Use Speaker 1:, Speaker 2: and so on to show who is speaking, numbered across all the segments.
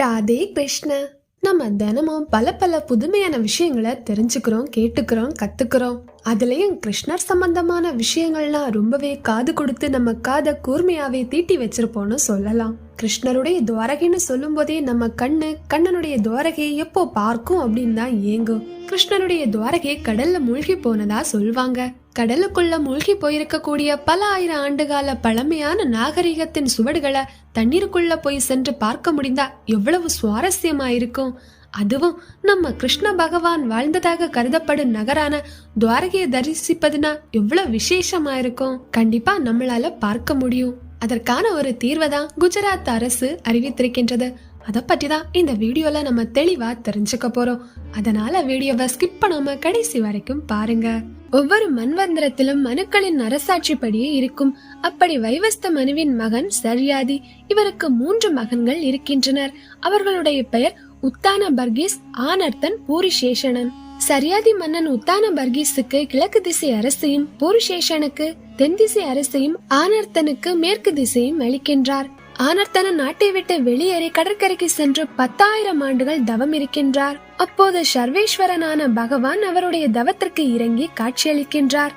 Speaker 1: ராதே கிருஷ்ண நம்ம தினமும் பல பல புதுமையான விஷயங்களை தெரிஞ்சுக்கிறோம் கேட்டுக்கிறோம் கத்துக்கிறோம். அதுலயும் கிருஷ்ணர் சம்பந்தமான விஷயங்கள்லாம் ரொம்பவே காது கொடுத்து நம்ம காதை கூர்மையாவே தீட்டி வச்சிருப்போம்னு சொல்லலாம். கிருஷ்ணருடைய துவாரகைன்னு சொல்லும் போதே நம்ம கண்ணு கண்ணனுடைய துவாரகையை எப்போ பார்க்கும் அப்படின்னு தான் ஏங்கும் கிருஷ்ணனுடைய துவாரகை கடல்ல மூழ்கி போனதா சொல்வாங்க. கடலுக்குள்ள மூழ்கி போயிருக்கக்கூடிய பல ஆயிரம் ஆண்டுகால பழமையான நாகரிகத்தின் சுவடுகளை தண்ணீருக்குள்ள போய் சென்று பார்க்க முடிந்தா எவ்வளவு சுவாரஸ்யமா இருக்கும். அதுவும் நம்ம கிருஷ்ண பகவான் வாழ்ந்ததாக கருதப்படும் நகரான துவாரகையை தரிசிப்பதுனா எவ்வளவு விசேஷமா இருக்கும். கண்டிப்பா நம்மளால பார்க்க முடியும். அதற்கான ஒரு தீர்வை தான் குஜராத் அரசு அறிவித்திருக்கின்றது. அதை பற்றி தான் இந்த வீடியோவில் நம்ம தெளிவாக தெரிஞ்சுக்க போகிறோம் அதனால வீடியோவை ஸ்கிப் பண்ணாம கடைசி வரைக்கும் பாருங்க. ஒவ்வொரு மன்வந்திரத்திலும் மனுக்களின் அரசாட்சிப்படியே இருக்கும். அப்படி வைவஸ்த மனுவின் மகன் சரியாதி இவருக்கு மூன்று மகன்கள் இருக்கின்றனர். அவர்களுடைய பெயர் உத்தான பர்கீஸ் ஆனர்த்தன் பூரிசேஷனன் சரியாதி மன்னன் உத்தான பர்கீஸுக்கு கிழக்கு திசை அரசையும் பூரிசேஷனுக்கு தென் திசை அரசையும் ஆனர்த்தனுக்கு மேற்கு திசையும் அளிக்கின்றார். ஆனர்த்தன நாட்டை விட்டு வெளியேறி கடற்கரைக்கு சென்று பத்தாயிரம் ஆண்டுகள் தவம் இருக்கின்றார். அப்போது சர்வேஸ்வரனான பகவான் அவருடைய தவத்திற்கு இறங்கி காட்சியளிக்கின்றார்.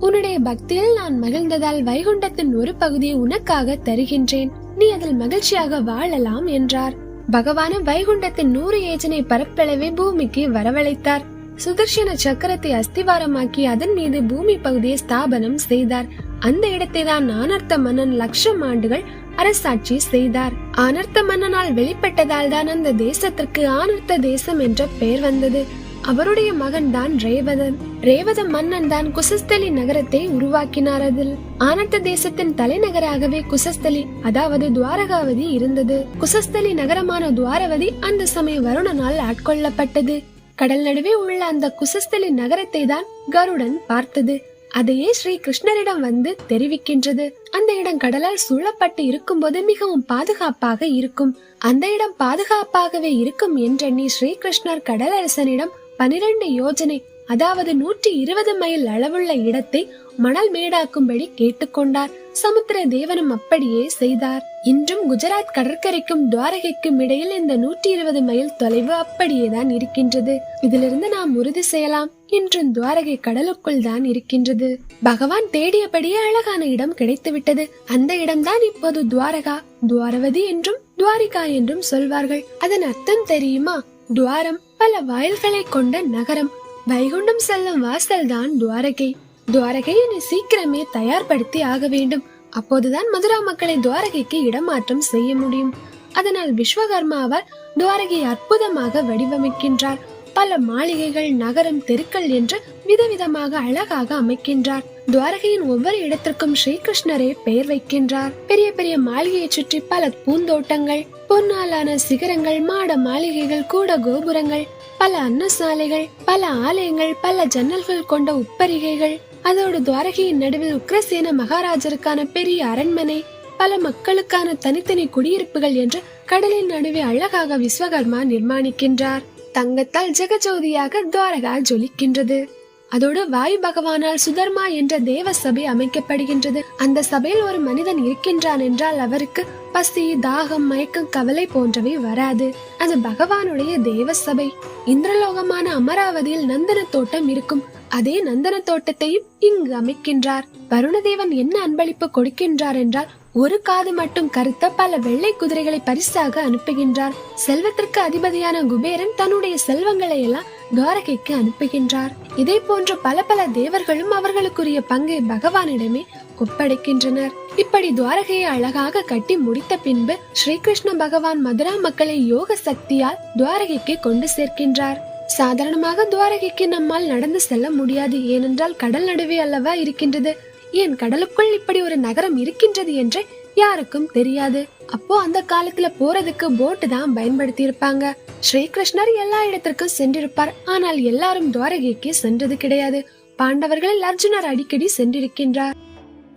Speaker 1: உன்னுடைய பக்தியில் நான் மகிழ்ந்ததால் வைகுண்டத்தின் ஒரு பகுதியை உனக்காக தருகின்றேன். நீ அதில் மகிழ்ச்சியாக வாழலாம் என்றார். பகவானும் வைகுண்டத்தின் நூறு ஏஜனை பரப்பளவே பூமிக்கு வரவழைத்தார். சுதர்சன சக்கரத்தை அஸ்திவாரமாக்கி அதன் மீது பூமி பகுதியை ஸ்தாபனம் செய்தார். அந்த இடத்தை தான் ஆனர்த்த மன்னன் லட்சம் ஆண்டுகள் அரசாட்சி செய்தார். ஆனர்த்த மன்னனால் வெளிப்பட்டதால் தான் அந்த தேசத்திற்கு ஆனர்த்த தேசம் என்ற பெயர் வந்தது. அவருடைய மகன் தான் ரேவதன். ரேவத மன்னன் தான் குசஸ்தலி நகரத்தை உருவாக்கினார் அதில். ஆனர்த்த தேசத்தின் தலைநகராகவே குசஸ்தலி அதாவது துவாரகாவதி இருந்தது. குசஸ்தலி நகரமான துவாரவதி அந்த சமய வருணனால் ஆட்கொள்ளப்பட்டது. கடல் நடுவே உள்ள அந்த குசஸ்தலி நகரத்தை தான் கருடன் பார்த்தது. அதையே ஸ்ரீ கிருஷ்ணரிடம் வந்து தெரிவிக்கின்றது. அந்த இடம் கடலால் சூழப்பட்டு இருக்கும்போது மிகவும் பாதுகாப்பாக இருக்கும். அந்த இடம் பாதுகாப்பாகவே இருக்கும் என்றெண்ணி ஸ்ரீகிருஷ்ணர் கடலரசனிடம் பனிரெண்டு யோஜனை அதாவது நூற்றி இருபது மைல் அளவுள்ள இடத்தை மணல் மேடாக்கும்படி கேட்டுக்கொண்டார். சமுத்திர தேவனும் அப்படியே செய்தார். இன்றும் குஜராத் கடற்கரைக்கும் துவாரகைக்கும் இடையில் இந்த நூற்றி இருபது மைல் தொலைவு அப்படியேதான் இருக்கின்றது. இதிலிருந்து நாம் உறுதி செய்யலாம். இன்றும் துவாரகை கடலுக்குள் தான் இருக்கின்றது. பகவான் தேடியபடியே அழகான இடம் கிடைத்துவிட்டது. அந்த இடம்தான் இப்போது துவாரகா. துவாரவதி என்றும் துவாரிகா என்றும் சொல்வார்கள். அதன் அர்த்தம் தெரியுமா? துவாரம் பல வாயில்களை கொண்ட நகரம். வைகுண்டம் செல்லும் வாசல் தான் துவாரகை. துவாரகையை சீக்கிரமே தயார்படுத்தி ஆக வேண்டும். அப்போதுதான் மதுரா மக்களை துவாரகைக்கு இடமாற்றம் செய்ய முடியும். அதனால் விஸ்வகர்மாவால் துவாரகையை அற்புதமாக வடிவமைக்கின்றார். பல மாளிகைகள் நகரம் தெருக்கள் என்று விதவிதமாக அழகாக அமைக்கின்றார். துவாரகையின் ஒவ்வொரு இடத்திற்கும் ஸ்ரீகிருஷ்ணரே பெயர் வைக்கின்றார். பெரிய பெரிய மாளிகையை சுற்றி பல பூந்தோட்டங்கள் பொன்னாலான சிகரங்கள் மாட மாளிகைகள் கூட கோபுரங்கள் பல அன்னசாலைகள் பல ஆலயங்கள் பல ஜன்னல்கள் கொண்ட உப்பரிகைகள் அதோட துவாரகையின் நடுவில் உக்ரசேன மகாராஜருக்கான பெரிய அரண்மனை பல மக்களுக்கான தனித்தனி குடியிருப்புகள் என்று கடலின் நடுவே அழகாக விஸ்வகர்மா நிர்மாணிக்கின்றார். தங்கத்தால் ஜெகஜோதியாக துவாரகா ஜொலிக்கின்றது. அதோடு வாயு பகவானால் சுதர்மா என்ற தேவ சபை அமைக்கப்படுகின்றது. அந்த சபையில் ஒரு மனிதன் இருக்கின்றான் என்றால் அவருக்கு பசி தாகம் மயக்கம் கவலை போன்றவை வராது. அது பகவானுடைய தேவ சபை. இந்திரலோகமான அமராவதியில் நந்தன தோட்டம் இருக்கும். அதே நந்தன தோட்டத்தையும் இங்கு அமைக்கின்றார். வருணதேவன் என்ன அன்பளிப்பு கொடுக்கின்றார் என்றால் ஒரு காது மட்டும் கருத்த பல வெள்ளை குதிரைகளை பரிசாக அனுப்புகின்றார். செல்வத்திற்கு அதிபதியான குபேரன் தன்னுடைய செல்வங்களை எல்லாம் துவாரகைக்கு அனுப்புகின்றார். இதே போன்ற பல பல தேவர்களும் அவர்களுக்குரிய பங்கை பகவானிடமே ஒப்படைக்கின்றனர். இப்படி துவாரகையை அழகாக கட்டி முடித்த பின்பு ஸ்ரீகிருஷ்ண பகவான் மதுரா மக்களை யோக சக்தியால் துவாரகைக்கு கொண்டு சேர்க்கின்றார். சாதாரணமாக துவாரகைக்கு நம்மால் நடந்து செல்ல முடியாது. ஏனென்றால் கடல் நடுவே அல்லவா இருக்கின்றது. ஏன் கடலுக்குள் இப்படி ஒரு நகரம் இருக்கின்றது என்று யாருக்கும் தெரியாது. அப்போ அந்த காலத்துல போறதுக்கு போட்டு தான் பயன்படுத்தி இருப்பாங்க ஸ்ரீகிருஷ்ணர் எல்லா இடத்திற்கும் சென்றிருப்பார். ஆனால் எல்லாரும் துவாரகைக்கு சென்றது கிடையாது. பாண்டவர்களில் அர்ஜுனர் அடிக்கடி சென்றிருக்கின்றார்.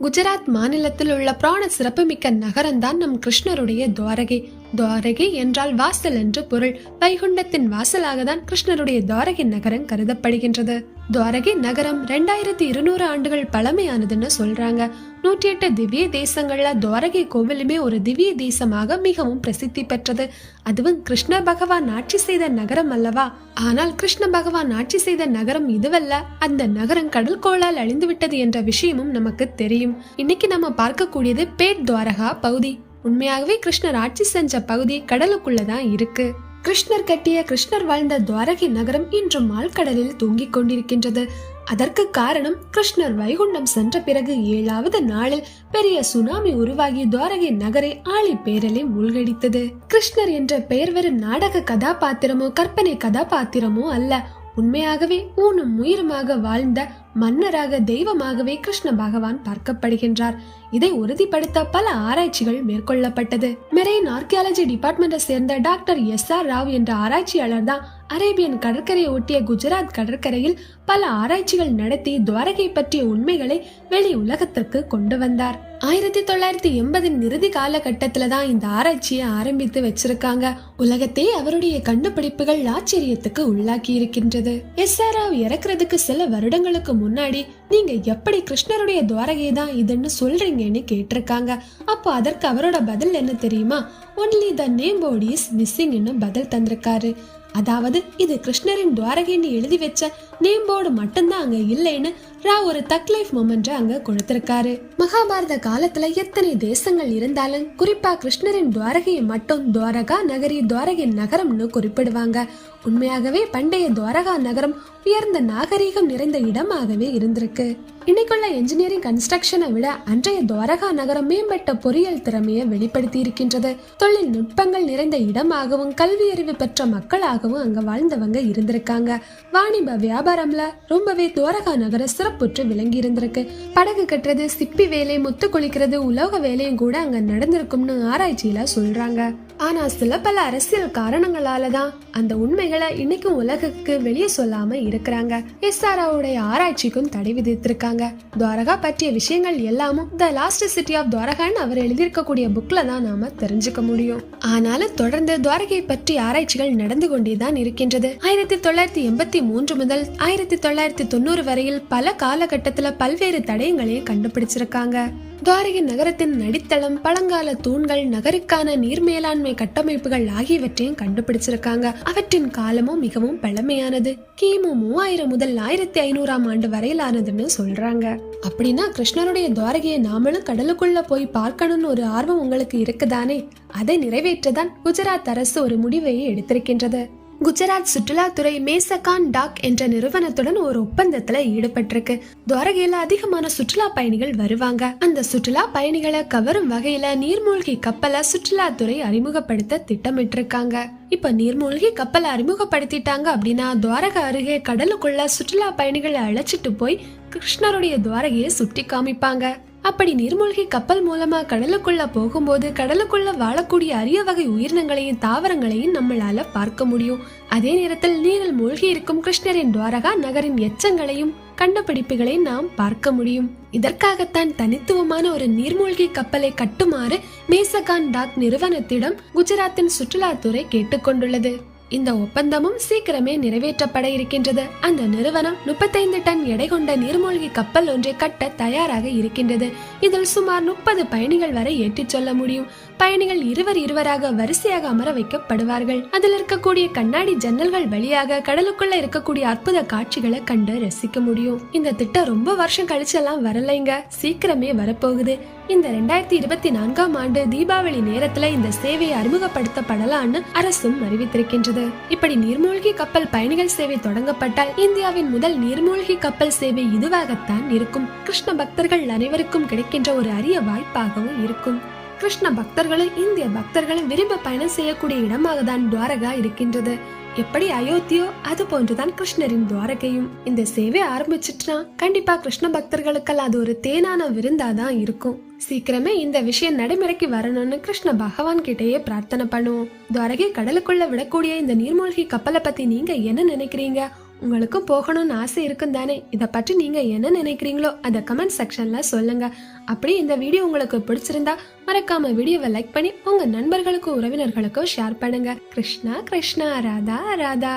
Speaker 1: குஜராத் மாநிலத்தில் உள்ள பிராண சிறப்புமிக்க நகரம்தான் நம் கிருஷ்ணருடைய துவாரகை. துவாரகை என்றால் வாசல் என்று பொருள். வைகுண்டத்தின் வாசலாக தான் கிருஷ்ணருடைய துவாரகை நகரம் கருதப்படுகின்றது. துவாரகை நகரம் ரெண்டாயிரத்தி இருநூறு ஆண்டுகள் பழமையானதுன்னு சொல்றாங்க. நூற்றி எட்டு திவ்ய தேசங்கள்ல துவாரகை கோவிலுமே ஒரு திவ்ய தேசமாக மிகவும் பிரசித்தி பெற்றது. அதுவும் கிருஷ்ண பகவான் ஆட்சி செய்த நகரம் அல்லவா? ஆனால் கிருஷ்ண பகவான் ஆட்சி செய்த நகரம் இதுவல்ல. அந்த நகரம் கடல் கோளால் அழிந்து விட்டது என்ற விஷயமும் நமக்கு தெரியும். இன்னைக்கு நம்ம பார்க்கக்கூடியது பேட் துவாரகா பகுதி. உண்மையாகவே கிருஷ்ணர் ஆட்சி செஞ்ச பகுதி கடலுக்குள்ளதான் இருக்கு. கிருஷ்ணர் கட்டிய கிருஷ்ணர் வாழ்ந்த துவாரகை நகரம் இன்று மால்கடலில் தூங்கிக் கொண்டிருக்கின்றது. அதற்கு காரணம் கிருஷ்ணர் வைகுண்டம் சென்ற பிறகு ஏழாவது நாளில் பெரிய சுனாமி உருவாகி துவாரகை நகரை ஆழி பேரலை மூழ்கடித்தது. கிருஷ்ணர் என்ற பெயர் வெறும் நாடக கதாபாத்திரமோ கற்பனை கதாபாத்திரமோ அல்ல. உண்மையாகவே ஊனும் உயிருமாக வாழ்ந்த மன்னராக தெய்வமாகவே கிருஷ்ண பகவான் பார்க்கப்படுகின்றார். இதை உறுதிப்படுத்த பல ஆராய்ச்சிகள் மேற்கொள்ளப்பட்டது. மெரெயின் ஆர்கியாலஜி டிபார்ட்மெண்ட்டை சேர்ந்த டாக்டர் எஸ் ஆர் ராவ் என்ற ஆராய்ச்சியாளர் தான் அரேபியன் கடற்கரையை ஒட்டிய குஜராத் கடற்கரையில் பல ஆராய்ச்சிகள் நடத்தி துவாரகை பற்றிய உண்மைகளை வெளி உலகத்திற்கு கொண்டு வந்தார். ஆயிரத்தி தொள்ளாயிரத்தி எண்பதின் இறுதி காலகட்டத்தில் தான் இந்த ஆராய்ச்சியை ஆரம்பித்து வச்சிருக்காங்க. உலகத்தை அவருடைய கண்டுபிடிப்புகள் ஆச்சரியத்துக்கு உள்ளாக்கி இருக்கின்றது எஸ் ஆர் ராவ் இறக்குறதுக்கு சில வருடங்களுக்கு முன்னாடி நீங்க எப்படி கிருஷ்ணருடைய துவாரகை தான் இதுன்னு சொல்றீங்கன்னு கேட்டிருக்காங்க. அப்போ அதற்கு அவரோட பதில் என்ன தெரியுமா? Only the name board is மிஸ்ஸிங்னு பதில் தந்திருக்காரு. அதாவது இது கிருஷ்ணரின் துவாரகைன்னு எழுதி வச்ச நேம் போர்டு மட்டும்தான் அங்க இல்லைன்னு ரா ஒரு தக் லைஃப் மொமெண்ட் அங்க கொடுத்திருக்காரு. மகாபாரத காலத்துல எத்தனை தேசங்கள் இருந்தாலும் குறிப்பா கிருஷ்ணரின் துவாரகையை மட்டும் துவாரகா நகரி துவாரகை நகரம்னு குறிப்பிடுவாங்க. உண்மையாகவே பண்டைய துவாரகா நகரம் உயர்ந்த நாகரீகம் நிறைந்த இடமாகவே இருந்திருக்கு. இன்னைக்குள்ள என்ஜினியரிங் கன்ஸ்ட்ரக்ஷனை விட அன்றைய துவாரகா நகரம் மேம்பட்ட பொறியியல் திறமையை வெளிப்படுத்தி இருக்கின்றது தொழில்நுட்பங்கள் நிறைந்த இடமாகவும் கல்வி அறிவு பெற்ற மக்களாகவும் அங்க வாழ்ந்தவங்க இருந்திருக்காங்க. வாணிப வியாபாரம்ல ரொம்பவே துவாரகா நகரம் சிறப்புற்று விளங்கி இருந்திருக்கு. படகு கட்டுறது சிப்பி வேலை முத்து குளிக்கிறது உலோக வேலையும் கூட அங்க நடந்திருக்கும்னு ஆராய்ச்சியில சொல்றாங்க. ஆனா சில பல அரசியல் காரணங்களால தான் அந்த உண்மைகளை இன்னைக்கும் உலகுக்கு வெளியே சொல்லாம இருக்கிறாங்க. எஸ்ஆர்ஓடைய ஆராய்ச்சிக்கும் தடை விதித்திருக்காங்க. துவாரகா பற்றிய விஷயங்கள் எல்லாமும் த லாஸ்ட் சிட்டி ஆஃப் துவாரகான்னு அவர் எழுதியிருக்கக்கூடிய புக்ல தான் நாம தெரிஞ்சுக்க முடியும். ஆனாலும் தொடர்ந்து துவாரகை பற்றி ஆராய்ச்சிகள் நடந்து கொண்டே தான் இருக்கின்றது. ஆயிரத்தி தொள்ளாயிரத்தி எண்பத்தி மூன்று முதல் ஆயிரத்தி தொள்ளாயிரத்தி தொண்ணூறு வரையில் பல காலகட்டத்துல பல்வேறு தடயங்களையும் கண்டுபிடிச்சிருக்காங்க. துவாரகை நகரத்தின் நடித்தளம் பழங்கால தூண்கள் நகருக்கான நீர் மேலாண்மை கட்டமைப்புகள் ஆகியவற்றையும் கண்டுபிடிச்சிருக்காங்க. அவற்றின் காலமும் மிகவும் பழமையானது. கிமு மூவாயிரம் முதல் ஆயிரத்தி ஐநூறாம் ஆண்டு வரையிலானதுன்னு சொல்றாங்க. அப்படின்னா கிருஷ்ணருடைய துவாரகையை நாமளும் கடலுக்குள்ள போய் பார்க்கணும்னு ஒரு ஆர்வம் உங்களுக்கு இருக்குதானே? அதை நிறைவேற்றதான் குஜராத் அரசு ஒரு முடிவை எடுத்திருக்கின்றது. குஜராத் சுற்றுலாத்துறை மேசகான் டாக் என்ற நிறுவனத்துடன் ஒரு ஒப்பந்தத்துல ஈடுபட்டிருக்கு. துவாரகையில அதிகமான சுற்றுலா பயணிகள் வருவாங்க. அந்த சுற்றுலா பயணிகளை கவரும் வகையில நீர்மூழ்கி கப்பலை சுற்றுலாத்துறை அறிமுகப்படுத்த திட்டமிட்டிருக்காங்க. இப்ப நீர்மூழ்கி கப்பலை அறிமுகப்படுத்திட்டாங்க அப்படின்னா துவாரகா அருகே கடலுக்குள்ள சுற்றுலா பயணிகளை அழைச்சிட்டு போய் கிருஷ்ணருடைய துவாரகையை சுற்றி காமிப்பாங்க. அப்படி நீர்மூழ்கி கப்பல் மூலமா கடலுக்குள்ள போகும்போது கடலுக்குள்ள வாழக்கூடிய அரிய வகை உயிரினங்களையும் தாவரங்களையும் நம்மளால பார்க்க முடியும். அதே நேரத்தில் நீரில் மூழ்கி இருக்கும் கிருஷ்ணரின் துவாரகா நகரின் எச்சங்களையும் கண்டுபிடிப்புகளை நாம் பார்க்க முடியும். இதற்காகத்தான் தனித்துவமான ஒரு நீர்மூழ்கி கப்பலை கட்டுமாறு மேசகான் டாக் நிறுவனத்திடம் குஜராத்தின் சுற்றுலாத்துறை கேட்டுக்கொண்டுள்ளது. இந்த ஒப்பந்தமும் சீக்கிரமே நிறைவேற்றப்பட இருக்கின்றது. அந்த நிறுவனம் முப்பத்தைந்து டன் எடை கொண்ட நீர்மூழ்கி கப்பல் ஒன்றை கட்ட தயாராக இருக்கின்றது. இதில் சுமார் முப்பது பயணிகள் வரை ஏற்றிச் சொல்ல முடியும். பயணிகள் இருவர் இருவராக வரிசையாக அமர வைக்கப்படுவார்கள். அதில் இருக்கக்கூடிய கண்ணாடி ஜன்னல்கள் வழியாக கடலுக்குள்ள இருக்கக்கூடிய அற்புத காட்சிகளை கண்டு ரசிக்க முடியும். இந்த திட்டம் ரொம்ப வருஷம் கழிச்செல்லாம் வரலைங்க. சீக்கிரமே வரப்போகுது. இந்த ரெண்டாயிரத்தி இருபத்தி நான்காம் ஆண்டு தீபாவளி நேரத்துல இந்த சேவையை அறிமுகப்படுத்தப்படலான்னு அரசும் அறிவித்திருக்கின்றது. இருந்தது இப்படி நீர்மூழ்கி கப்பல் பயணிகள் சேவை தொடங்கப்பட்டால் இந்தியாவின் முதல் நீர்மூழ்கி கப்பல் சேவை இதுவாகத்தான் இருக்கும். கிருஷ்ண பக்தர்கள் அனைவருக்கும் கிடைக்கின்ற ஒரு அரிய வாய்ப்பாகவும் இருக்கும். கிருஷ்ண பக்தர்களும் இந்திய பக்தர்களும் விரும்ப பயணம் செய்யக்கூடிய இடமாக தான் துவாரகா இருக்கின்றது. எப்படி அயோத்தியோ அது போன்றுதான் கிருஷ்ணரின் துவாரகையும். இந்த சேவை ஆரம்பிச்சிட்டுனா கண்டிப்பா கிருஷ்ண பக்தர்களுக்கெல்லாம் அது ஒரு தேனான விருந்தாதான் இருக்கும். சீக்கிரமே இந்த விஷயம் நடைமுறைக்கு வரணும்னு கிருஷ்ண பகவான் கிட்டேயே பிரார்த்தனை பண்ணுவோம். துவாரகை கடலுக்குள்ள விடக்கூடிய இந்த நீர்மூழ்கி கப்பலை பத்தி நீங்க என்ன நினைக்கிறீங்க? உங்களுக்கும் போகணும்னு ஆசை இருக்கும் தானே? இதை பற்றி நீங்க என்ன நினைக்கிறீங்களோ அதை கமெண்ட் செக்ஷன்ல சொல்லுங்க. அப்படி இந்த வீடியோ உங்களுக்கு பிடிச்சிருந்தா மறக்காம வீடியோவை லைக் பண்ணி உங்க நண்பர்களுக்கும் உறவினர்களுக்கும் ஷேர் பண்ணுங்க. கிருஷ்ணா கிருஷ்ணா ராதா ராதா.